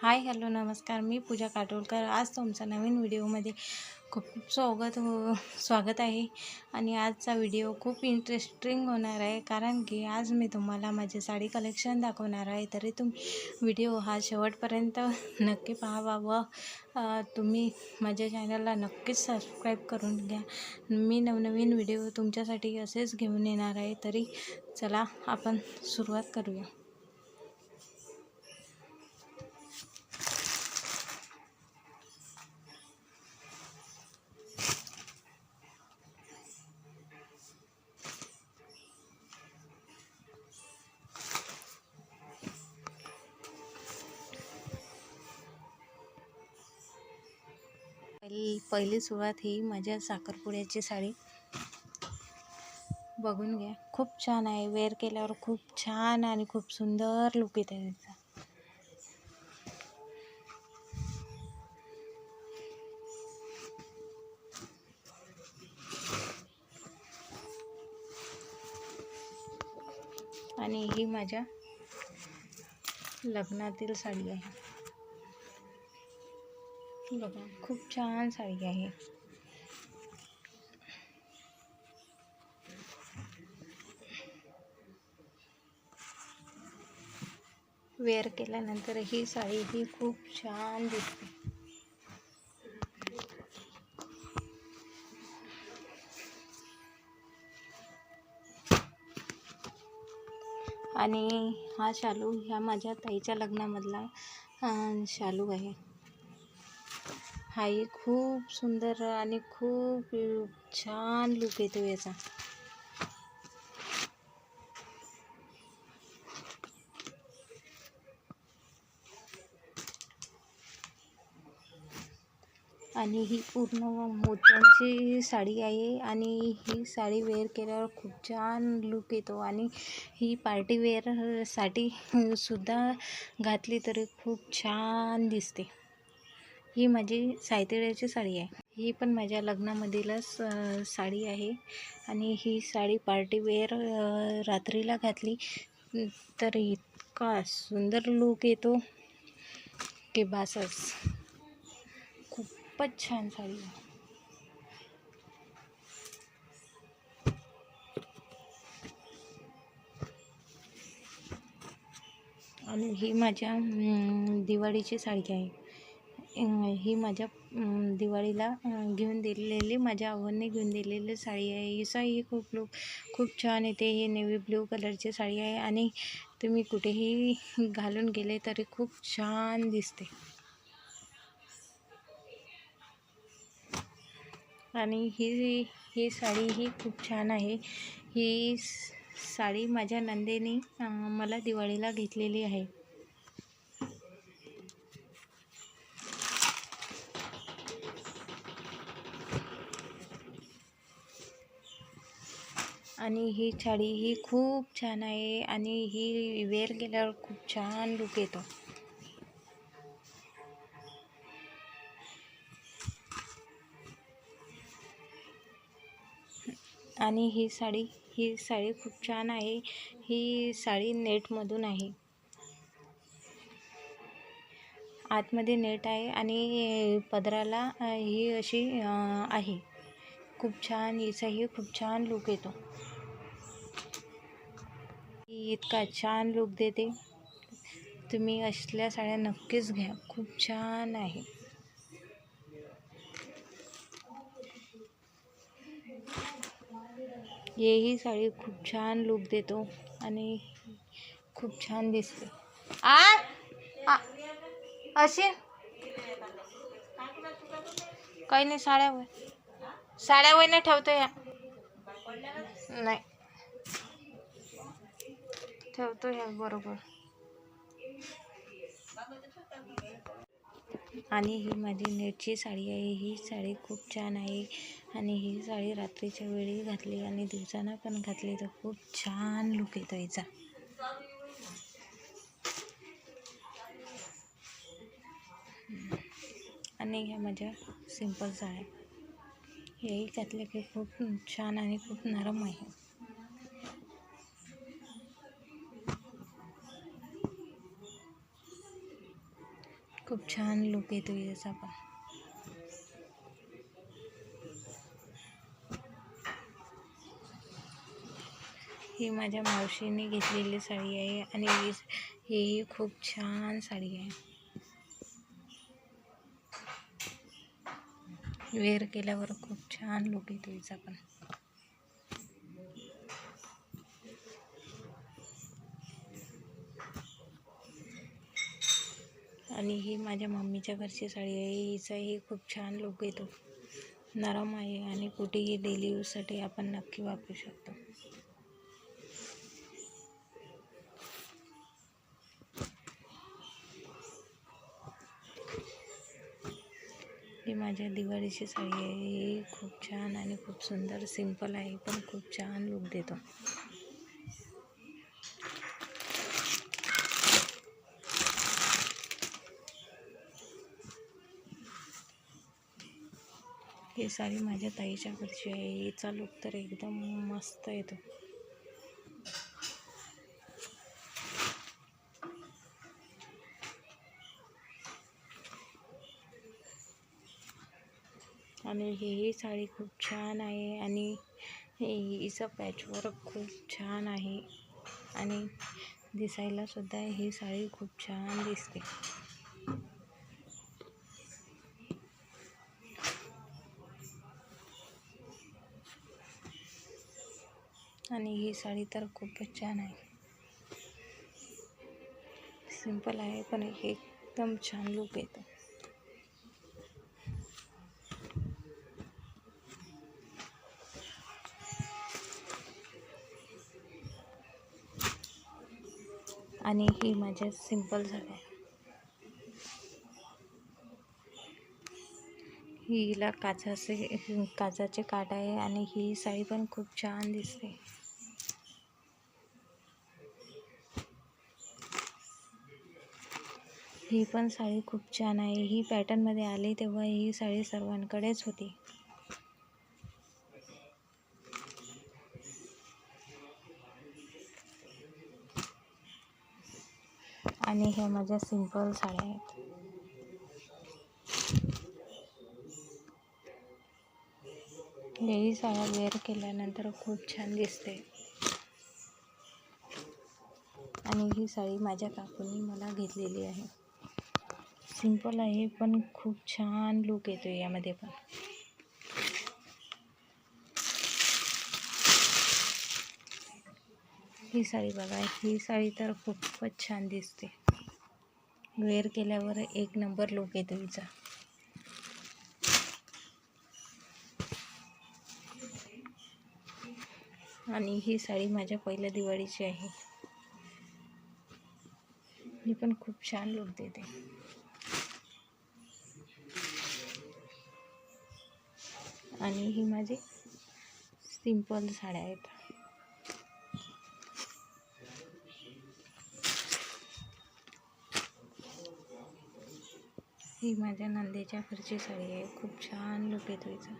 Hi hello नमस्कार. मी पूजा काटोलकर. आज तुमचा नवीन व्हिडिओमध्ये खूप स्वागत हो स्वागत आहे. आणि आजचा व्हिडिओ खूप इंटरेस्टिंग होणार आहे कारण की आज मी तुम्हाला माझे साडी कलेक्शन दाखवणार आहे. तरी तुम्ही व्हिडिओ हा शेवटपर्यंत नक्की पाहावा व तुम्ही माझ्या चॅनलला नक्कीच सबस्क्राईब करून घ्या. मी नवनवीन व्हिडिओ तुमच्यासाठी असेच घेऊन येणार आहे. तरी चला आपण सुरुवात करूया. ही पहिली सुरुवात ही माझ्या साखरपुड्याची साडी. बघून घ्या. खूप छान आहे. वेअर केल्यावर खूप छान आणि खूप सुंदर लुक येते त्याचा. आणि ही माझ्या लग्नातील साडी आहे. बघा खूप छान साडी आहे. वेअर केल्यानंतर ही साडी ही खूप छान दिसते. आणि हा शालू ह्या माझ्या ताईच्या लग्नामधला शालू आहे. हाही खूप सुंदर आणि खूप छान लुक येतो याचा. आणि ही पूर्ण मोत्यांची साडी आहे आणि ही साडी वेअर केल्यावर खूप छान लुक येतो. आणि ही पार्टी वेअरसाठी सुद्धा घातली तरी खूप छान दिसते. ही माझी सायतेड्याची साडी आहे. ही पण माझ्या लग्नामधीलच साडी आहे. आणि ही साडी पार्टी वेअर रात्रीला घातली. तर इतका सुंदर लुक येतो. की बासच खूपच छान साडी आहे. आणि ही माझ्या दिवाळीची साडी आहे. ही माझ्या दिवाळीला घेऊन दिलेली माझ्या आव्हाने घेऊन दिलेली साडी आहे. ही साडी खूप लोक खूप छान येते. ही नेव्ही ब्ल्यू कलरची साडी आहे आणि तुम्ही कुठेही घालून गेले तरी खूप छान दिसते. आणि ही ही साडी ही खूप छान आहे. ही साडी माझ्या नंदेने मला दिवाळीला घेतलेली आहे. आणि ही साडी ही खूप छान आहे आणि ही वेअर केल्यावर खूप छान लुक येतो. आणि ही साडी ही साडी खूप छान आहे. ही साडी नेटमधून आहे. आतमध्ये नेट आहे आणि पदराला ही अशी आहे. खूप छान हिचाही खूप छान लुक येतो. ही इतका छान लुक देते. तुम्ही असल्या साड्या नक्कीच घ्या. खूप छान आहे. हेही साडी खूप छान लुक देतो आणि खूप छान दिसते. आ आ- अशी? काही नाही साड्या वय साड्या वय नाही ठेवतो या. नाही. ठेवतो ह्या बरोबर. आणि ही माझी नेटची साडी आहे ही साडी खूप छान आहे. आणि ही साडी रात्रीच्या वेळी घातली आणि दिवसांना पण घातली तर खूप छान लुक येतो याचा आणि ह्या माझ्या सिंपल साड्या. हेही घातले की खूप छान आणि खूप नरम आहे. खूप छान लुक येतो याचा पण. ही माझ्या मावशीने घेतलेली साडी आहे आणि ही ही खूप छान साडी आहे. वेअर केल्यावर खूप छान लुक येतो हिचा पण. आणि ही माझ्या मम्मीच्या घरची साडी आहे. हिचाही खूप छान लुक येतो. नरम आहे आणि कुठेही डेली यूजसाठी आपण नक्की वापरू शकतो. ही माझ्या दिवाळीची साडी आहे. ही खूप छान आणि खूप सुंदर सिंपल आहे पण खूप छान लुक देतो. ही साडी माझ्या ताईच्या घरची आहे. हिचा लुक तर एकदम मस्त येतो आणि ही साडी खूप छान आहे. आणि हिचं पॅचवर्क खूप छान आहे. आणि दिसायला सुद्धा ही साडी खूप छान दिसते. आणि ही साडी तर खूपच छान आहे. सिंपल आहे पण एकदम छान लुक येतो. आणि ही माझ्या सिंपल साडी आहे. हिला काचाचे काचाचे काट आहे आणि ही साडी पण खूप छान दिसते. ही पण साडी खूप छान आहे. ही पॅटर्नमध्ये आली तेव्हा ही साडी सर्वांकडेच होती. आणि ह्या माझ्या सिंपल साड्या आहेत. हेही साड्या वेअर केल्यानंतर खूप छान दिसते. आणि ही साडी माझ्या काकूंनी मला घेतलेली आहे. सिंपल आहे पण खूप छान लुक येतो यामध्ये पण. ही साडी बघा ही साडी तर खूपच छान दिसते. वेअर केल्यावर एक नंबर लुक येतो हिचा. आणि ही साडी माझ्या पहिल्या दिवाळीची आहे. ही पण खूप छान लुक देते. आणि ही माझी सिंपल साड्या आहेत. ही माझ्या नंदेच्या घरची साडी आहे. खूप छान लुक येतो हिचा.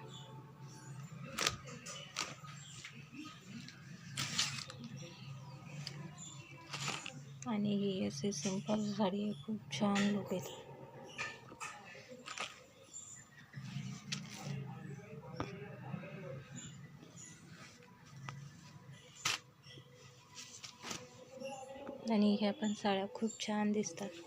आणि ही अशी सिंपल साडी आहे. खूप छान लुक येतो. आणि ह्या पण साड्या खूप छान दिसतात.